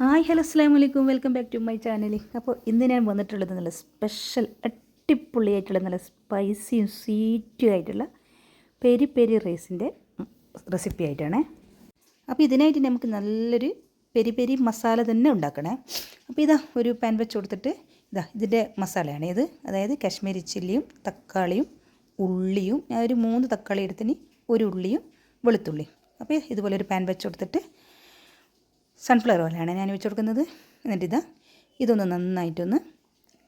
Hi hello അസ്സാം വലൈക്കും welcome back to my channel അപ്പോൾ ഇന്ന് ഞാൻ വന്നിട്ടുള്ളത് നല്ല സ്പെഷ്യൽ അടിപൊളിയായിട്ടുള്ള നല്ല സ്പൈസിയും സ്വീറ്റും ആയിട്ടുള്ള പെരി പെരി റൈസിന്റെ റെസിപ്പി ആയിട്ടാണ്. അപ്പോൾ ഇതിനായിട്ട് നമുക്ക് നല്ലൊരു പെരി പെരി മസാല തന്നെ ഉണ്ടാക്കണേ. അപ്പോൾ ഇതാ ഒരു പാൻ വെച്ച് കൊടുത്തിട്ട് ഇതാ ഇതിന്റെ മസാലയാണ് ഇത്. അതായത് കാശ്മീരി ചില്ലിയും തക്കാളിയും ഉള്ളിയും ഞാൻ ഒരു മൂന്ന് തക്കാളി എടുത്തിന് ഒരു ഉള്ളിയും വെളുത്തുള്ളിയും. അപ്പോൾ ഇതുപോലെ ഒരു പാൻ വെച്ച് കൊടുത്തിട്ട് സൺഫ്ലവർ ഓയിലാണ് ഞാൻ വെച്ച് കൊടുക്കുന്നത്. എന്നിട്ട് ഇതാ ഇതൊന്ന് നന്നായിട്ടൊന്ന്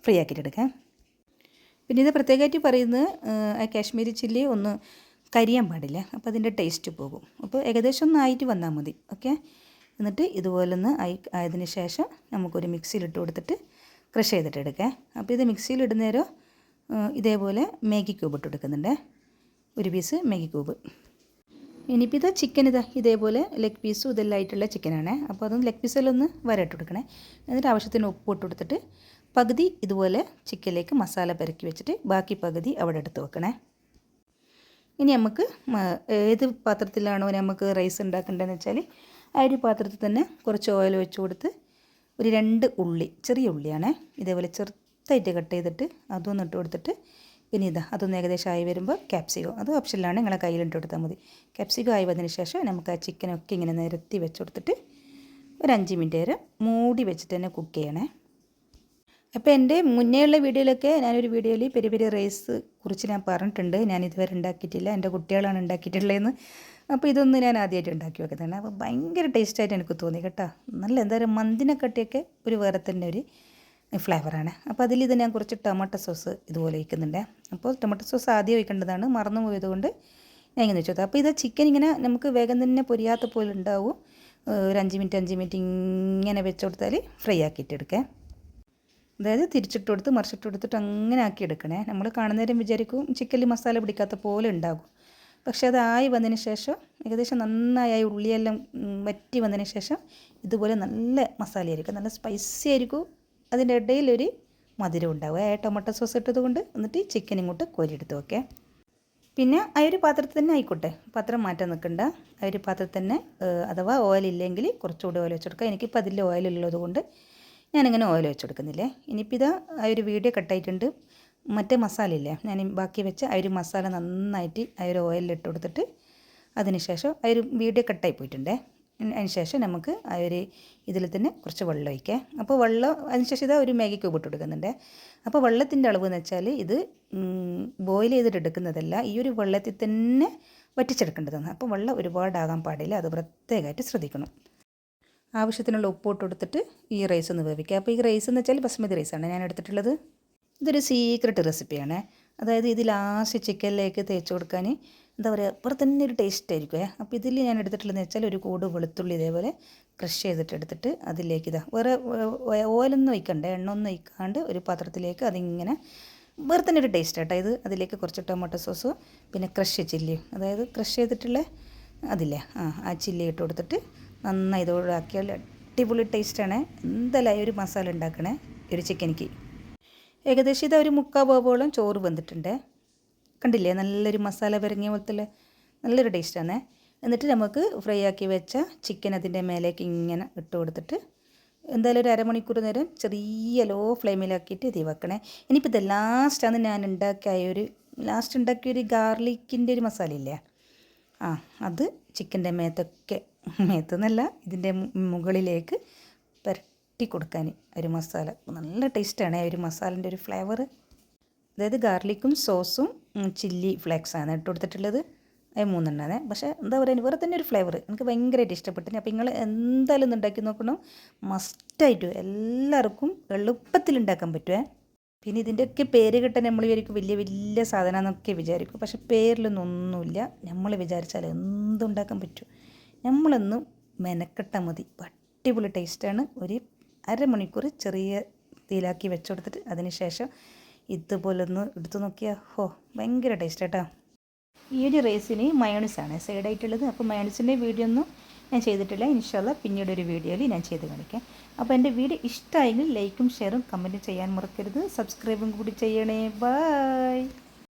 ഫ്രീ ആക്കിയിട്ടെടുക്കാം പിന്നെ ഇത് പ്രത്യേകമായിട്ട് പറയുന്നത് ആ കാശ്മീരി ചില്ലി ഒന്ന് കരിയാൻ പാടില്ല. അപ്പോൾ അതിന്റെ ടേസ്റ്റ് പോകും. അപ്പോൾ ഏകദേശം ഒന്ന് ആയിട്ട് വന്നാൽ മതി. ഓക്കെ? എന്നിട്ട് ഇതുപോലൊന്ന് ആയി ആയതിന് ശേഷം നമുക്കൊരു മിക്സിയിലിട്ട് കൊടുത്തിട്ട് ക്രഷ് ചെയ്തിട്ട് എടുക്കാം. അപ്പോൾ ഇത് മിക്സിയിൽ ഇടുന്നേരം ഇതേപോലെ മാഗി ക്യൂബ് ഇട്ട് എടുക്കുന്നുണ്ട് ഒരു പീസ് മാഗി ക്യൂബ്. ഇനിയിപ്പോൾ ഇത് ചിക്കൻ ഇതാ ഇതേപോലെ ലെഗ് പീസും ഇതെല്ലാം ആയിട്ടുള്ള ചിക്കനാണ് അപ്പോൾ അതൊന്ന് ലെഗ് പീസിലൊന്ന് വരട്ട് കൊടുക്കണേ. എന്നിട്ട് ആവശ്യത്തിന് ഉപ്പ് ഇട്ട് കൊടുത്തിട്ട് പകുതി ഇതുപോലെ ചിക്കനിലേക്ക് മസാല പെരക്കി വെച്ചിട്ട് ബാക്കി പകുതി അവിടെ എടുത്ത് വെക്കണേ. ഇനി നമുക്ക് ഏത് പാത്രത്തിലാണോ നമുക്ക് റൈസ് ഉണ്ടാക്കേണ്ടതെന്ന് വെച്ചാൽ ആ ഒരു പാത്രത്തിൽ തന്നെ കുറച്ച് ഓയിൽ വെച്ച് കൊടുത്ത് ഒരു രണ്ട് ഉള്ളി ചെറിയ ഉള്ളിയാണേ. ഇതേപോലെ ചെറുതായിട്ട് കട്ട് ചെയ്തിട്ട് അതൊന്നിട്ട് കൊടുത്തിട്ട് പിന്നെ ഇതാ അതൊന്ന് ഏകദേശം ആയി വരുമ്പോൾ ക്യാപ്സിക്കോ അത് ഓപ്ഷനിലാണ് നിങ്ങളെ കയ്യിലിട്ട് കൊടുത്താൽ മതി. ക്യാപ്സിക്കോ ആയി വന്നതിന് ശേഷം നമുക്ക് ആ ചിക്കനൊക്കെ ഇങ്ങനെ നിരത്തി വെച്ച് കൊടുത്തിട്ട് ഒരു അഞ്ച് മിനിറ്റ് നേരം മൂടി വെച്ചിട്ട് തന്നെ കുക്ക് ചെയ്യണേ. അപ്പോൾ എന്റെ മുന്നേയുള്ള വീഡിയോയിലൊക്കെ ഞാനൊരു വീഡിയോയിൽ പെരി പെരി റൈസ് കുറിച്ച് ഞാൻ പറഞ്ഞിട്ടുണ്ട്. ഞാൻ ഇതുവരെ ഉണ്ടാക്കിയിട്ടില്ല. എന്റെ കുട്ടികളാണ് ഉണ്ടാക്കിയിട്ടുള്ളതെന്ന്. അപ്പോൾ ഇതൊന്നും ഞാൻ ആദ്യമായിട്ട് ഉണ്ടാക്കി വെക്കുന്നതാണ്. അപ്പോൾ ഭയങ്കര ടേസ്റ്റായിട്ട് എനിക്ക് തോന്നി കേട്ടോ. നല്ല എന്തായാലും മന്തിനെ കട്ടിയൊക്കെ ഒരു വേറെ തന്നെ ഒരു ഫ്ലേവറാണ്. അപ്പോൾ അതിൽ ഇത് ഞാൻ കുറച്ച് ടൊമാറ്റോ സോസ് ഇതുപോലെ ഒഴിക്കുന്നുണ്ട് അപ്പോൾ ടൊമാറ്റോ സോസ് ആദ്യം ഒഴിക്കേണ്ടതാണ് മറന്നു പോയതുകൊണ്ട് ഞാൻ ഇങ്ങനെ വെച്ചത് അപ്പോൾ ഇത് ചിക്കൻ ഇങ്ങനെ നമുക്ക് വേഗം തന്നെ പൊരിയാത്ത പോലെ ഉണ്ടാവും. ഒരു അഞ്ച് മിനിറ്റ് അഞ്ച് മിനിറ്റ് ഇങ്ങനെ വെച്ച് കൊടുത്താൽ ഫ്രൈ ആക്കിയിട്ട് എടുക്കാം. അതായത് തിരിച്ചിട്ട് കൊടുത്ത് മറിച്ചിട്ട് കൊടുത്തിട്ട് അങ്ങനെ ആക്കി എടുക്കണേ. നമ്മൾ കാണുന്നേരം വിചാരിക്കും ചിക്കനിൽ മസാല പിടിക്കാത്ത പോലെ ഉണ്ടാകും. പക്ഷേ അതായി വന്നതിന് ശേഷം ഏകദേശം നന്നായി ഉള്ളിയെല്ലാം വറ്റി വന്നതിന് ശേഷം ഇതുപോലെ നല്ല മസാലയായിരിക്കും. നല്ല സ്പൈസി ആയിരിക്കും. അതിന്റെ ഇടയിലൊരു മധുരം ഉണ്ടാവുക. ആ ടൊമാറ്റോ സോസ് ഇട്ടത് കൊണ്ട് എന്നിട്ട് ചിക്കൻ ഇങ്ങോട്ട് കോരിയെടുത്ത് വെക്കേ പിന്നെ ആ ഒരു പാത്രത്തിൽ തന്നെ ആയിക്കോട്ടെ. പാത്രം മാറ്റാൻ നിൽക്കണ്ട. ആ ഒരു പാത്രത്തിൽ തന്നെ അഥവാ ഓയിലില്ലെങ്കിൽ കുറച്ചുകൂടി ഓയിൽ വെച്ച് കൊടുക്കുക. എനിക്കിപ്പോൾ അതിൽ ഓയിലുള്ളത് കൊണ്ട് ഞാനിങ്ങനെ ഓയിൽ വെച്ച് കൊടുക്കുന്നില്ലേ. ഇനിയിപ്പോൾ ഇതാ ആ ഒരു വീഡിയോ കട്ടായിട്ടുണ്ട് മറ്റേ മസാല ഇല്ലേ? ഞാൻ ബാക്കി വെച്ച് ആ ഒരു മസാല നന്നായിട്ട് ആ ഒരു ഓയിലിൽ ഇട്ട് കൊടുത്തിട്ട് അതിനുശേഷം ആ ഒരു വീഡിയോ കട്ടായി പോയിട്ടുണ്ടേ. അതിന് ശേഷം നമുക്ക് ആ ഒരു ഇതിൽ തന്നെ കുറച്ച് വെള്ളം ഒഴിക്കാം. അപ്പോൾ വെള്ളം അതിന് ശേഷം ഇതാ ഒരു മാഗി ക്യൂബ് ഇട്ട് കൊടുക്കുന്നുണ്ട്. അപ്പോൾ വെള്ളത്തിന്റെ അളവ് എന്ന് വെച്ചാൽ ഇത് ബോയിൽ ചെയ്തിട്ട് എടുക്കുന്നതല്ല ഈ ഒരു വെള്ളത്തിൽ തന്നെ വറ്റിച്ചെടുക്കേണ്ടതാണ് അപ്പോൾ വെള്ളം ഒരുപാടാകാൻ പാടില്ല അത് പ്രത്യേകമായിട്ട് ശ്രദ്ധിക്കണം. ആവശ്യത്തിനുള്ള ഉപ്പ് ഇട്ട് കൊടുത്തിട്ട് ഈ റൈസ് ഒന്ന് വേവിക്കുക. അപ്പോൾ ഈ റൈസ് എന്ന് വെച്ചാൽ ബസ്മതി റൈസാണ് ഞാൻ എടുത്തിട്ടുള്ളത്. ഇതൊരു സീക്രട്ട് റെസിപ്പിയാണ് അതായത് ഇത് ലാസ്റ്റ് ചിക്കനിലേക്ക് തേച്ച് കൊടുക്കാൻ എന്താ പറയുക ഇവിടെ തന്നെ ഒരു ടേസ്റ്റ് ആയിരിക്കും അപ്പോൾ ഇതിൽ ഞാൻ എടുത്തിട്ടുള്ളതെന്ന് വെച്ചാൽ ഒരു കൂട് വെളുത്തുള്ളി ഇതേപോലെ ക്രഷ് ചെയ്തിട്ട് എടുത്തിട്ട് അതിലേക്ക് ഇതാ വേറെ ഓയിലൊന്നും ഒഴിക്കണ്ട എണ്ണ ഒന്നും ഒഴിക്കാണ്ട് ഒരു പാത്രത്തിലേക്ക് അതിങ്ങനെ വേറെ തന്നെ ഒരു ടേസ്റ്റ് കേട്ടോ ഇത് അതിലേക്ക് കുറച്ച് ടൊമാറ്റോ സോസ് പിന്നെ ക്രഷ് ചില്ലി അതായത് ക്രഷ് ചെയ്തിട്ടുള്ള അതില്ലേ ആ ആ ചില്ലി ഇട്ട് കൊടുത്തിട്ട് നന്നായി ഇതോടാക്കിയാൽ അടിപൊളി ടേസ്റ്റാണ് എന്തായാലും ഒരു മസാല ഉണ്ടാക്കണേ ഒരു ചിക്കനിക്ക് ഏകദേശം ഇത് ഒരു മുക്കാ ബോബോളം ചോറ് വന്നിട്ടുണ്ട് കണ്ടില്ലേ? നല്ലൊരു മസാല പരങ്ങിയ പോലത്തെ നല്ലൊരു ടേസ്റ്റാണ് എന്നിട്ട് നമുക്ക് ഫ്രൈ ആക്കി വെച്ച ചിക്കൻ അതിന്റെ മേലേക്ക് ഇങ്ങനെ ഇട്ട് കൊടുത്തിട്ട് എന്തായാലും ഒരു അരമണിക്കൂർ നേരം ചെറിയ ലോ ഫ്ലെയിമിലാക്കിയിട്ട് ഇത് വെക്കണേ. ഇനിയിപ്പോൾ ഇത് ലാസ്റ്റാണ് ഞാൻ ഉണ്ടാക്കിയ ഒരു ലാസ്റ്റ് ഉണ്ടാക്കിയ ഒരു ഗാർലിക്കിന്റെ ഒരു മസാല ഇല്ലേ? ആ അത് ചിക്കന്റെ മേത്തൊക്കെ മേത്തെന്നല്ല ഇതിന്റെ മുകളിലേക്ക് പുരട്ടി കൊടുക്കാൻ ഒരു മസാല. നല്ല ടേസ്റ്റാണ് അരി മസാലന്റെ ഒരു ഫ്ലേവർ. അതായത് ഗാർലിക്കും സോസും ചില്ലി ഫ്ലേക്സാണ് ഇട്ട് കൊടുത്തിട്ടുള്ളത് അത് മൂന്നെണ്ണേ പക്ഷേ എന്താ പറയുക വേറെ തന്നെ ഒരു ഫ്ലേവർ. എനിക്ക് ഭയങ്കരമായിട്ട് ഇഷ്ടപ്പെട്ടു അപ്പോൾ നിങ്ങൾ എന്തായാലും ഉണ്ടാക്കി നോക്കണം. മസ്റ്റായിട്ട് എല്ലാവർക്കും എളുപ്പത്തിൽ ഉണ്ടാക്കാൻ പറ്റുമേ പിന്നെ ഇതിന്റെയൊക്കെ പേര് കിട്ടാൻ നമ്മൾ ഇവർക്ക് വലിയ വലിയ സാധനം എന്നൊക്കെ വിചാരിക്കും. പക്ഷേ പേരിലൊന്നും ഒന്നുമില്ല നമ്മൾ വിചാരിച്ചാൽ എന്തുണ്ടാക്കാൻ പറ്റും. നമ്മളൊന്നും മെനക്കെട്ടാൽ മതി. അടിപൊളി ടേസ്റ്റാണ്. ഒരു അരമണിക്കൂർ ചെറിയ തീലാക്കി വെച്ച് കൊടുത്തിട്ട് അതിന് ശേഷം ഇതുപോലൊന്ന് എടുത്തു നോക്കിയാൽ ഹോ ഭയങ്കര ടേസ്റ്റ് കേട്ടോ ഈ ഒരു റേസിന് മയോണിസാണ് സൈഡായിട്ടുള്ളത് അപ്പോൾ മയോണിസിന്റെ വീഡിയോ ഒന്നും ഞാൻ ചെയ്തിട്ടില്ല. ഇൻഷാല്ല പിന്നീട് ഒരു വീഡിയോയിൽ ഞാൻ ചെയ്ത് കാണിക്കാം. അപ്പോൾ എന്റെ വീഡിയോ ഇഷ്ടമായെങ്കിൽ ലൈക്കും ഷെയറും കമന്റും ചെയ്യാൻ മറക്കരുത്. സബ്സ്ക്രൈബും കൂടി ചെയ്യണേ. ബൈ